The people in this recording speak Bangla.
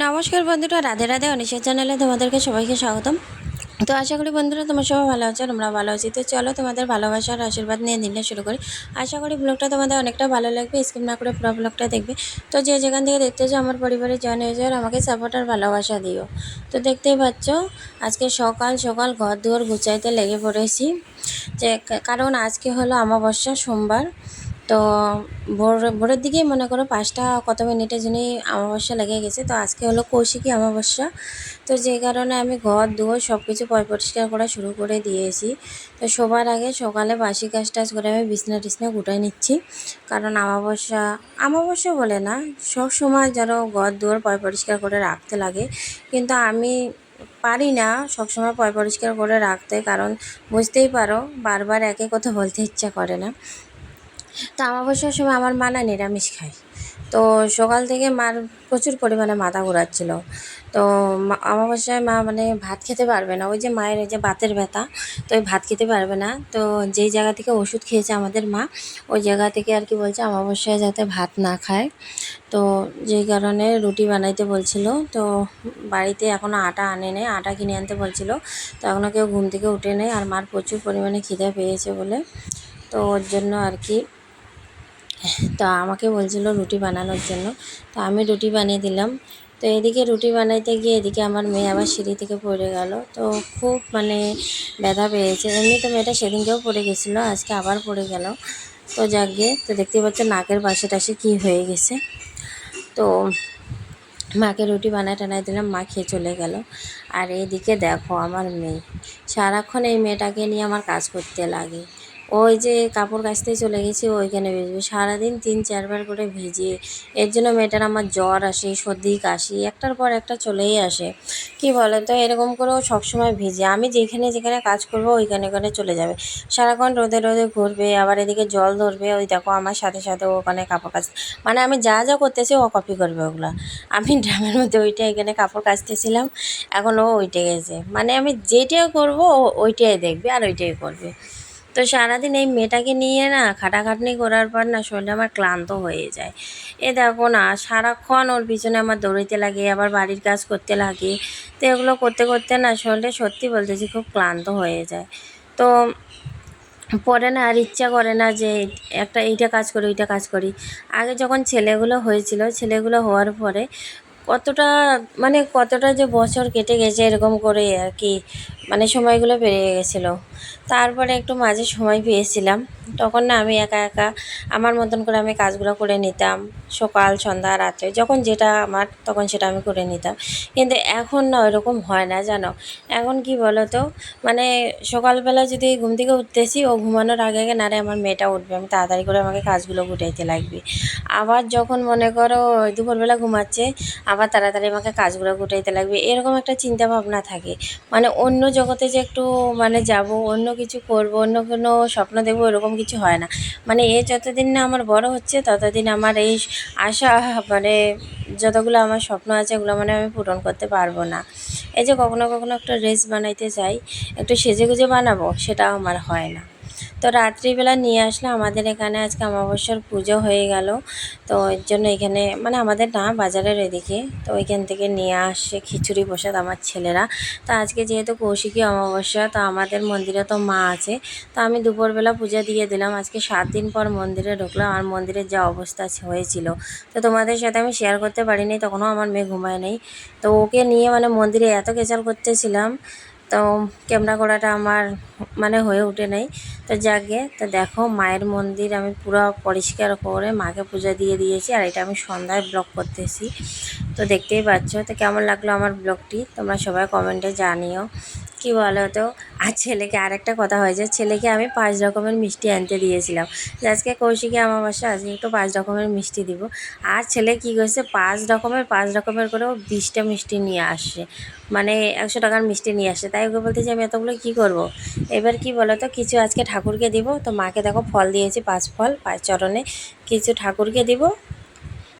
নমস্কার বন্ধুরা, রাধে রাধে, অনিশা চ্যানেলে তোমাদেরকে সবাইকে স্বাগতম। তো আশা করি বন্ধুরা তোমার সবাই ভালো আছো আমরা ভালো আছি। তো চলো তোমাদের ভালোবাসার আশীর্বাদ নিয়ে দিনটা শুরু করি। আশা করি ব্লগটা তোমাদের অনেকটা ভালো লাগবে স্কিপ না করে পুরো ব্লগটা দেখবে। তো যে যেখান থেকে দেখতে চাও, আমার পরিবারে জয়েন হয়ে যাও আমাকে সাপোর্ট আর ভালোবাসা দিও। তো দেখতেই পাচ্ছ, আজকে সকাল সকাল ঘর দুয়ার গুছাইতে লেগে পড়েছি। যে কারণ আজকে হলো অমাবস্যা, সোমবার। তো ভোর, ভোরের দিকেই মনে করো পাঁচটা কত মিনিটের জন্যই অমাবস্যা লেগে গেছে। তো আজকে হলো কৌশিকী অমাবস্যা। তো যে কারণে আমি ঘর, দুয়ার সব কিছু পরিষ্কার করা শুরু করে দিয়েছি। তো সবার আগে সকালে বাসি কাজ টাজ করে আমি বিছনা টিছনা গুটাই নিচ্ছি। কারণ অমাবস্যা অমাবস্যা বলে না, সব সময় যেন ঘর, দুয়ার পয় পরিষ্কার করে রাখতে লাগে। কিন্তু আমি পারি না সবসময় পয় পরিষ্কার করে রাখতে। কারণ বুঝতেই পারো, বারবার একই কথা বলতে ইচ্ছা করে না। তো অমাবস্যার সময় আমার মা না নিরামিষ খায়। তো সকাল থেকে মার প্রচুর পরিমাণে মাথা ঘোরাচ্ছিল। তো অমাবস্যায় মা মানে ভাত খেতে পারবে না। ওই যে মায়ের ওই যে বাতের ব্যথা, তো ওই ভাত খেতে পারবে না। তো যেই জায়গা থেকে ওষুধ খেয়েছে আমাদের মা, ওই জায়গা থেকে আর কি বলছে অমাবস্যায় যাতে ভাত না খায়। তো যেই কারণে রুটি বানাইতে বলছিল। তো বাড়িতে এখনও আটা আনে নেই, আটা কিনে আনতে বলছিল। তো এখনও কেউ ঘুম থেকে উঠে নেই আর মার প্রচুর পরিমাণে খিদে পেয়েছে বলে। তো ওর জন্য আর কি তো আমাকে বলছিল রুটি বানানোর জন্য। তো আমি রুটি বানিয়ে দিলাম। তো এদিকে রুটি বানাইতে গিয়ে এদিকে আমার মেয়ে আবার সিঁড়ি থেকে পড়ে গেল। তো খুব মানে ব্যথা পেয়েছে। এমনি তো মেয়েটা সেদিনকেও পড়ে গেছিল, আজকে আবার পড়ে গেল। তো যাকে তো দেখতে পাচ্ছ নাকের পাশে টাশে কী হয়ে গেছে। তো মাকে রুটি বানায় টানায় দিলাম, মা খেয়ে চলে গেল। আর এদিকে দেখো আমার মেয়ে। সারাক্ষণ এই মেয়েটাকে নিয়ে আমার কাজ করতে লাগে। ওই যে কাপড় কাচতে চলে গেছি, ওইখানে ভিজবে। সারাদিন তিন, চারবার করে ভিজিয়ে এর জন্য মেয়েটার আমার জ্বর আসে, সর্দি, কাশি, একটার পর একটা চলেই আসে। কি বলে তো, এরকম করেও সবসময় ভিজে। আমি যেখানে যেখানে কাজ করব, ওইখানে ওখানে চলে যাবে। সারাক্ষণ রোদে রোদে ঘুরবে, আবার এদিকে জল ধরবে, ওই দেখো আমার সাথে সাথে ওখানে কাপড় কাচ মানে আমি যা যা করতেছি ও কপি করবে ওগুলো। আমি ড্রামের মধ্যে ওইটা এখানে কাপড় কাচতেছিলাম, এখন ও ওইটে গেছে মানে আমি যেটাই করব, ও ওইটাই দেখবে আর ওইটাই করবে। তো সারাদিন এই মেয়েটাকে নিয়ে না খাটাখাটনি করার পর না শরীরটা আমার ক্লান্ত হয়ে যায়। এ দেখো না, সারাক্ষণ ওর পিছনে আমার দৌড়াইতে লাগে আবার বাড়ির কাজ করতে লাগে তো এগুলো করতে করতে না শরীরটা সত্যি বলতেছি খুব ক্লান্ত হয়ে যায়। তো পরে না আর ইচ্ছা করে না যে একটা এইটা কাজ করি, ওইটা কাজ করি। আগে যখন ছেলেগুলো হয়েছিল, ছেলেগুলো হওয়ার পরে কতটা মানে কতটা যে বছর কেটে গেছে এরকম করে আর কি মানে সময়গুলো পেরিয়ে গেছিল। তারপরে একটু মাঝে সময় পেয়েছিলাম। তখন না আমি একা একা আমার মতন করে আমি কাজগুলো করে নিতাম। সকাল, সন্ধ্যা, রাত্রে যখন যেটা আমার তখন সেটা আমি করে নিতাম। কিন্তু এখন না ওইরকম হয় না, জানো? এখন কি বলো তো মানে সকালবেলা যদি ঘুম থেকে উঠতেছি, ও ঘুমানোর আগে আগে নারে আমার মেয়েটা উঠবে। আমি তাড়াতাড়ি করে আমাকে কাজগুলো গুটাইতে লাগবে। আবার যখন মনে করো দুপুরবেলা ঘুমাচ্ছে, আবার তাড়াতাড়ি আমাকে কাজগুলো গুটাইতে লাগবে, এরকম একটা চিন্তা ভাবনা থাকে। মানে অন্য জগতে যে একটু মানে যাব, অন্য কিছু করব, অন্য কোনো স্বপ্ন দেখব এরকম কিছু হয় না। মানে এ যতদিন না আমার বড় হচ্ছে, ততদিন আমার এই আশা মানে যতগুলো আমার স্বপ্ন আছে, এগুলো মানে আমি পূরণ করতে পারব না। এই যে কখনো কখনো একটা রেস বানাইতে চাই একটু সেজে গুজে বানাবো, সেটাও আমার হয় না। তো রাত্রিবেলা নিয়ে আসলে আমাদের এখানে আজকে অমাবস্যার পুজো হয়ে গেল। তো এর জন্য এখানে মানে আমাদের না বাজারের এদিকে, তো ওইখান থেকে নিয়ে আসে খিচুড়ি প্রসাদ আমার ছেলেরা। তো আজকে যেহেতু কৌশিকী অমাবস্যা, তো আমাদের মন্দিরে তো মা আছে। তো আমি দুপুরবেলা পূজা দিয়ে দিলাম। আজকে সাত দিন পর মন্দিরে ঢুকলাম। আর মন্দিরের যা অবস্থা হয়েছিল। তো তোমাদের সাথে আমি শেয়ার করতে পারিনি, তখনও আমার মেয়ে ঘুমায় নেই। তো ওকে নিয়ে মানে মন্দিরে এত কেচাল করতেছিলাম। তো ক্যামেরা করাটা আমার মানে হয়ে ওঠে নাই। তো যাকে, তো দেখো মায়ের মন্দির আমি পুরো পরিষ্কার করে মাকে পূজা দিয়ে দিয়েছি আর এটা আমি সন্ধ্যায় ব্লগ করতেছি। তো দেখতেই পাচ্ছ, তো কেমন লাগল আমার ব্লগটি তোমরা সবাই কমেন্টে জানিও। কি বলো তো আর ছেলেকে আরেকটা কথা হয়েছে, ছেলেকে আমি পাঁচ রকমের মিষ্টি আনতে দিয়েছিলাম। যে আজকে কৌশিকে আমার বাসা আজকে একটু পাঁচ রকমের মিষ্টি দিব। আর ছেলে কী করছে, পাঁচ রকমের পাঁচ রকমের করেও বিশটা মিষ্টি নিয়ে আসছে। মানে একশো টাকার মিষ্টি নিয়ে আসছে। তাই ওকে বলতে যে আমি এতগুলো কী করব। এবার কি বলো তো কিছু আজকে ঠাকুরকে দিব। তো মাকে দেখো ফল দিয়েছি, পাঁচ ফল, পাঁচ চরণে। কিছু ঠাকুরকে দিব